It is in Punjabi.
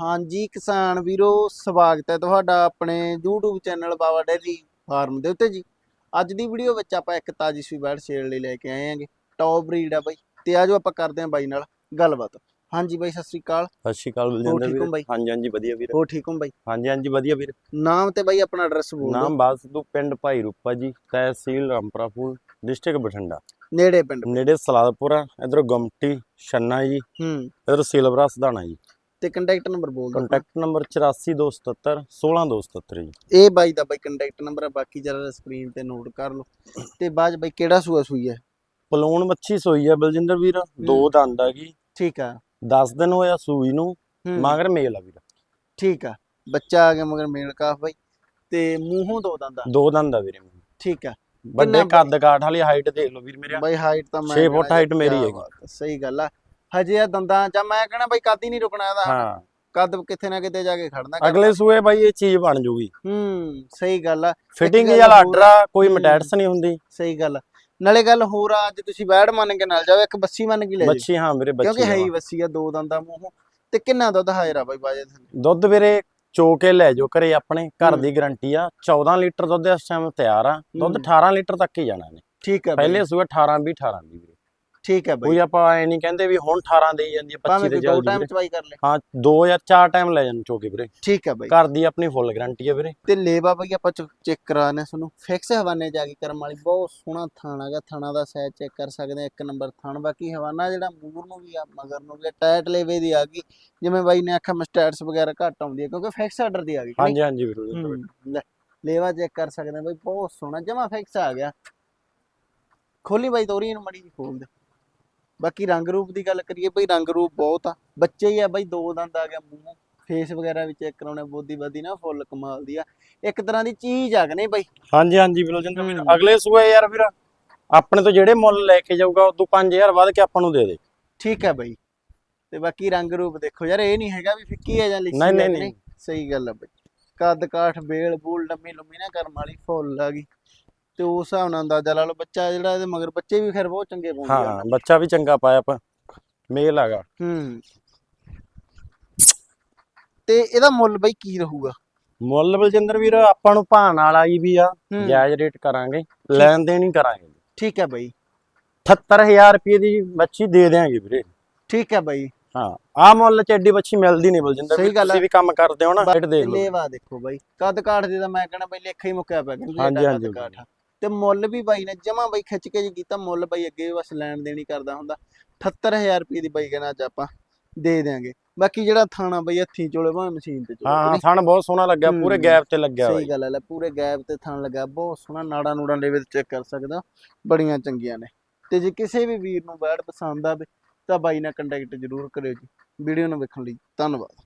ਹਾਂਜੀ ਕਿਸਾਨ ਵੀਰੋ ਸਵਾਗਤ ਹੈ ਤੁਹਾਡਾ ਆਪਣੇ YouTube channel Baba dairy farm ਦੇ ਉੱਤੇ ਜੀ। ਅੱਜ ਦੀ ਵੀਡੀਓ ਵਿੱਚ ਆਪਾਂ ਇੱਕ ਤਾਜੀ ਸੂਈ ਬੈਡ ਸੇਲ ਲਈ ਲੈ ਕੇ ਆਏ ਆਂਗੇ ਟੌਪ ਬਰੀਡ ਆ ਬਾਈ। ਤੇ ਆਜੋ ਆਪਾਂ ਕਰਦੇ ਆਂ ਬਾਈ ਨਾਲ ਗੱਲਬਾਤ। ਹਾਂਜੀ ਬਾਈ ਸਤਿ ਸ੍ਰੀ ਅਕਾਲ। ਸਤਿ ਸ਼੍ਰੀ ਅਕਾਲ ਬਲਜਿੰਦਰ ਵੀਰ ਹੋ ਬਾਈ? ਹਾਂਜੀ ਹਾਂਜੀ ਵਧੀਆ ਵੀਰ। ਹੋ ਠੀਕ ਹੋ ਬਾਈ? ਹਾਂਜੀ ਹਾਂਜੀ ਵਧੀਆ ਵੀਰ। ਨਾਮ ਤੇ ਬਾਈ ਆਪਣਾ ਐਡਰੈਸ ਬੋਲ ਦਿਓ। ਨਾਮ ਬਾਸਦੂ ਪਿੰਡ ਭਾਈ ਰੂਪਾ ਜੀ ਤਹਿਸੀਲ ਰਾਮਪੁਰਾ ਫੂਲ ਡਿਸਟ੍ਰਿਕਟ ਬਠਿੰਡਾ। ਨੇੜੇ ਪਿੰਡ। ਨੇੜੇ ਸਲਾਦਪੁਰਾ ਇਧਰ ਗਮਟੀ ਛੰਨਾ ਜੀ ਹੂੰ। ਇਧਰ ਸਿਲਵਰਾ ਸਦਾਣਾ ਜੀ। ਤੇ ਕੰਟੈਕਟ ਨੰਬਰ ਬੋਲ ਦਿਓ। ਕੰਟੈਕਟ ਨੰਬਰ 84277 16277 ਜੀ। ਇਹ ਬਾਈ ਦਾ ਬਾਈ ਕੰਟੈਕਟ ਨੰਬਰ ਹੈ ਬਾਕੀ ਜਰਾ ਸਕਰੀਨ ਤੇ ਨੋਟ ਕਰ ਲਓ। ਤੇ 'ਚ ਬਾਈ ਕਿਹੜਾ ਸੂਆ ਸੂਈ ਹੈ ਪਲੂਣ ਮੱਛੀ ਸੋਈ ਹੈ ਬਲਜਿੰਦਰ ਵੀਰ ਦੋ ਦੰਦ ਆ ਗਈ ਠੀਕ ਆ। 10 ਦਿਨ ਹੋਇਆ ਸੂਈ ਨੂੰ ਮਗਰ ਮੇਲ ਆ ਵੀਰ। ਠੀਕ ਆ। ਬੱਚਾ ਆ ਗਿਆ ਮਗਰ ਮੇਲ ਕਾਫ ਬਾਈ। ਤੇ ਮੂੰਹੋਂ ਦੋ ਦੰਦਾ ਦੋ ਦੰਦ ਆ ਵੀਰੇ ਠੀਕ ਆ। ਵੱਡੇ ਕੱਦ ਕਾਠ ਵਾਲੀ ਹਾਈਟ ਦੇਖ ਲਓ ਵੀਰ ਮੇਰੇ ਬਾਈ ਹਾਈਟ ਤਾਂ ਮੈਂ ਛੇ ਫੁੱਟ ਕਹਿਣਾ height ਮੇਰੀ ਹੈਗੀ। ਆ, ਸਹੀ ਗੱਲ ਆ। ਹਜੇ ਆ ਦੰਦਾਂ ਚ ਮੈਂ ਕਹਣਾ ਬਾਈ ਕੱਦ ਹੀ ਨਹੀਂ ਰੁਕਣਾ ਇਹਦਾ ਹਾਂ ਕੱਦ ਕਿੱਥੇ ਨਾ ਕਿਤੇ ਜਾ ਕੇ ਖੜਨਾ। ਅਗਲੇ ਸੂਏ ਬਾਈ ਇਹ ਚੀਜ਼ ਬਣ ਜੂਗੀ ਹੂੰ ਸਹੀ ਗੱਲ ਆ ਫਿਟਿੰਗ ਗੱਲ ਵਾਲਾ ਹੋਰ- ਕੋਈ ਹੂੰ। ਮਟੈਟਸ ਨਹੀਂ ਹੁੰਦੀ ਸਹੀ ਗੱਲ ਆ। ਨਾਲੇ ਗੱਲ ਹੋਰ ਆ ਅੱਜ ਤੁਸੀਂ ਬੈੜ ਮੰਨ ਕੇ ਨਾਲ ਜਾਓ ਇੱਕ ਬੱਸੀ ਮੰਨ ਕੇ ਲੈ ਜਾਓ ਬੱਚੀ ਹਾਂ ਬੱਚੀ ਕਿਉਂਕਿ ਹੈ ਹੀ। ਬੱਸੀ ਆ ਦੋ ਦੰਦਾਂ ਮੂੰਹੋਂ ਤੇ ਕਿੰਨਾ ਦੁੱਧ ਹਾਜ਼ਰ ਆ ਬਾਈ ਬਾਜੇ ਥੱਲੇ ਦੁੱਧ ਵੀਰੇ ਚੋ ਕੇ ਲੈ ਜਾਓ ਘਰੇ ਆਪਣੇ ਘਰ ਹੂੰ। ਦੀ ਗਾਰੰਟੀ ਆ 14 ਲੀਟਰ ਦੁੱਧ ਇਸ ਟਾਈਮ ਤਿਆਰ ਆ ਦੁੱਧ ਹੂੰ। 18 ਲੀਟਰ ਤੱਕ ਹੀ ਜਾਣਾ ਨੇ ਠੀਕ ਆ ਬਾਈ ਪਹਿਲੇ ਸੂਏ 18 20 18 ਦੀ ਵੀਰੇ ਠੀਕ ਆ ਬਾਈ। ਕੋਈ ਆਪਾਂ ਐ ਨਹੀਂ ਕਹਿੰਦੇ ਵੀ ਹੁਣ 18 ਦੇਈ ਜਾਂਦੀ ਆ 25 ਭਾਵੇਂ ਤੇ ਕੋਈ ਦੋ ਜਲਦੀ ਟਾਈਮ ਚਵਾਈ ਕਰ ਲੈ। ਹਾਂ ਦੋ ਜਾਂ ਚਾਰ ਟਾਈਮ ਲੈ ਜਾਣ ਚੋ ਕੇ ਵੀਰੇ। ਠੀਕ ਆ ਬਾਈ। ਘਰ ਦੀ ਆਪਣੀ ਫੁੱਲ ਗਾਰੰਟੀ ਆ ਵੀਰੇ। ਤੇ ਲੇਵਾ ਬਈ ਆਪਾਂ ਚੈੱਕ ਕਰਾਣੇ ਤੁਹਾਨੂੰ। ਫਿਕਸ ਹਵਾਨੇ ਜਾ ਕੇ ਕਰਮ ਵਾਲੀ ਬਹੁਤ ਸੋਹਣਾ ਥਾਣਾ ਹੈਗਾ ਥਾਣਾ ਦਾ ਸਾਈਜ਼ ਚੈੱਕ ਕਰ ਸਕਦੇ ਆ ਇੱਕ ਨੰਬਰ ਥਾਣ। ਬਾਕੀ ਹਵਾਨਾ ਜਿਹੜਾ ਮੂਰ ਨੂੰ ਵੀ ਆ ਮਗਰ ਨੂੰ ਵੀ ਟਾਇਟ ਲੇਵੇ ਦੀ ਆ ਗਈ। ਜਿਵੇਂ ਬਾਈ ਨੇ ਆਖਿਆ ਮਸਟੈਟਸ ਵਗੈਰਾ ਘੱਟ ਆਉਂਦੀ ਹੈ ਕਿਉਂਕਿ ਫਿਕਸ ਆਰਡਰ ਦੀ ਆ ਗਈ? ਹਾਂਜੀ ਹਾਂਜੀ ਵੀਰੇ ਹੂੰ, ਲੇਵਾ ਚੈੱਕ ਕਰ ਸਕਦੇ ਆ ਬਾਈ ਬਹੁਤ ਸੋਹਣਾ। ਜਮਾ ਫਿਕਸ ਆ ਗਿਆ। ਖੋਲੀ ਬਾਈ ਤੋਰੀ ਇਹਨੂੰ ਮੜੀ ਜੀ ਖੋਲ ਦੇ। ਬਾਕੀ ਰੰਗ ਰੂਪ ਦੀ ਗੱਲ ਕਰੀਏ ਬਈ ਰੰਗ ਰੂਪ ਬਹੁਤ ਆ। ਬੱਚੇ ਹੀ ਆ ਬਾਈ ਦੋ ਦੰਦ ਆ ਗਿਆ ਮੂੰਹ। ਫੇਸ ਵਗੈਰਾ ਵੀ ਚੈੱਕ ਕਰਾਉਣੇ ਬੋਦੀ ਬਾਦੀ ਨਾ ਫੁੱਲ ਕਮਾਲ ਦੀ ਆ। ਇੱਕ ਤਰ੍ਹਾਂ ਦੀ ਚੀਜ਼ ਆ ਕਿ ਨਹੀਂ ਬਾਈ? ਹਾਂਜੀ ਹਾਂਜੀ ਜਿੰਦਰ ਵੀਰ। ਅਗਲੇ ਸੂਏ ਯਾਰ ਵੀਰ ਆਪਣੇ ਤੋਂ ਜਿਹੜੇ ਮੁੱਲ ਲੈ ਕੇ ਜਾਊਗਾ ਤੋਂ 5000 ਵੱਧ ਕੇ ਆਪਾਂ ਨੂੰ ਦੇ ਦੇ। ਠੀਕ ਹੈ ਬਾਈ। ਤੇ ਬਾਕੀ ਰੰਗ ਰੂਪ ਦੇਖੋ ਯਾਰ ਇਹ ਨਹੀਂ ਹੈਗਾ ਵੀ ਫਿੱਕੀ ਹੈ ਜਾਂ ਲਿੱਸੀ ਨਹੀਂ, ਨਹੀਂ, ਨਹੀਂ। ਸਹੀ ਗੱਲ ਆ ਬਾਈ। ਕੱਦ ਕਾਠ ਬੇਲ ਬੂਲ ਲੰਮੀ ਲੰਮੀ ਨਾ ਕਰਮ ਵਾਲੀ ਫੁੱਲ ਆ ਗਈ। ਤੇ ਉਸ ਹਿਸਾਬ ਨਾਲ ਅੰਦਾਜ਼ਾ ਲਾ ਲਓ ਬੱਚਾ ਜਿਹੜਾ ਇਹਦੇ ਮਗਰ ਬੱਚੇ ਵੀ ਖੈਰ ਬਹੁਤ ਚੰਗੇ ਪਾਉਂਦੇ ਹਾਂ ਬੱਚਾ ਵੀ ਚੰਗਾ ਪਾਇਆ ਆਪਾਂ ਮੇਲ ਹੈਗਾ। ਹੂੰ। ਤੇ ਇਹਦਾ ਮੁੱਲ ਬਈ ਕੀ ਰਹੂਗਾ? ਮੁੱਲ ਬਲਜਿੰਦਰ ਵੀਰ ਆਪਾਂ ਨੂੰ ਭਾਣ ਵਾਲਾ ਹੀ ਵੀ ਆ ਜਾਇਜ਼ ਰੇਟ ਕਰਾਂਗੇ ਲੈਣ ਦੇਣ ਹੀ ਕਰਾਂਗੇ। ਠੀਕ ਹੈ ਬਈ। 78000 ਰੁਪਏ ਦੀ ਬੱਚੀ ਦੇ ਦੇਾਂਗੇ ਵੀਰੇ। ਠੀਕ ਹੈ ਬਈ। ਹਾਂ ਆ ਮੁੱਲ ਚ ਐਡੀ ਬੱਚੀ ਮਿਲਦੀ ਨਹੀਂ ਬਲਜਿੰਦਰ ਸਹੀ ਵੀਰ, ਗੱਲ ਆ। ਤੁਸੀਂ ਵੀ ਕੰਮ ਕਰਦੇ ਹੋ ਨਾ ਰੇਟ ਦੇਖ ਲਓ। ਲੇਵਾ ਦੇਖੋ ਬਾਈ ਕੱਦ ਕਾਠ ਦੇ ਤਾਂ ਮੈਂ ਕਹਿੰਦਾ ਬਈ ਲੇਖਾ ਹੀ ਮੁੱਕਿਆ ਪਿਆ ਹਾਂਜੀ, ਹਾਂਜੀ, ਆ। ਤੇ ਮੁੱਲ ਵੀ ਬਾਈ ਨੇ ਜਮਾ ਬਾਈ ਖਿੱਚ ਕੇ ਜੀ ਕੀਤਾ ਮੁੱਲ ਬਾਈ ਅੱਗੇ ਬਸ ਲੈਣ ਦੇਣੀ ਕਰਦਾ ਹੁੰਦਾ। 78000 ਰੁਪਏ ਦੀ ਬਾਈ ਕਹਿੰਦਾ ਅੱਜ ਆਪਾਂ ਦੇ ਦਿਆਂਗੇ। ਬਾਕੀ ਜਿਹੜਾ ਥਾਣਾ ਬਾਈ ਹੱਥੀਂ ਚੋਲੇ ਭਾਵੇਂ ਮਸ਼ੀਨ ਤੇ ਚੋਲੇ ਹਾਂ? ਥਣ ਬਹੁਤ ਸੋਹਣਾ ਲੱਗਿਆ ਪੂਰੇ ਗੈਪ ਤੇ ਲੱਗਿਆ ਸਹੀ ਗੱਲ ਹੈ ਲੈ ਪੂਰੇ ਗੈਪ ਤੇ ਥਣ ਲੱਗਾ ਬਹੁਤ ਸੋਹਣਾ ਨਾੜਾ ਨੂੜਾਂ ਦੇ ਵਿੱਚ ਚੈੱਕ ਕਰ ਸਕਦਾ ਬੜੀਆਂ ਚੰਗੀਆਂ ਨੇ। ਤੇ ਜੇ ਕਿਸੇ ਵੀ ਵੀਰ ਨੂੰ ਬੈਡ ਪਸੰਦ ਆਵੇ ਤਾਂ ਬਾਈ ਨਾਲ ਕੰਟੈਕਟ ਜ਼ਰੂਰ ਕਰਿਓ ਜੀ। ਵੀਡੀਓ ਨੂੰ ਵੇਖਣ ਲਈ ਧੰਨਵਾਦ।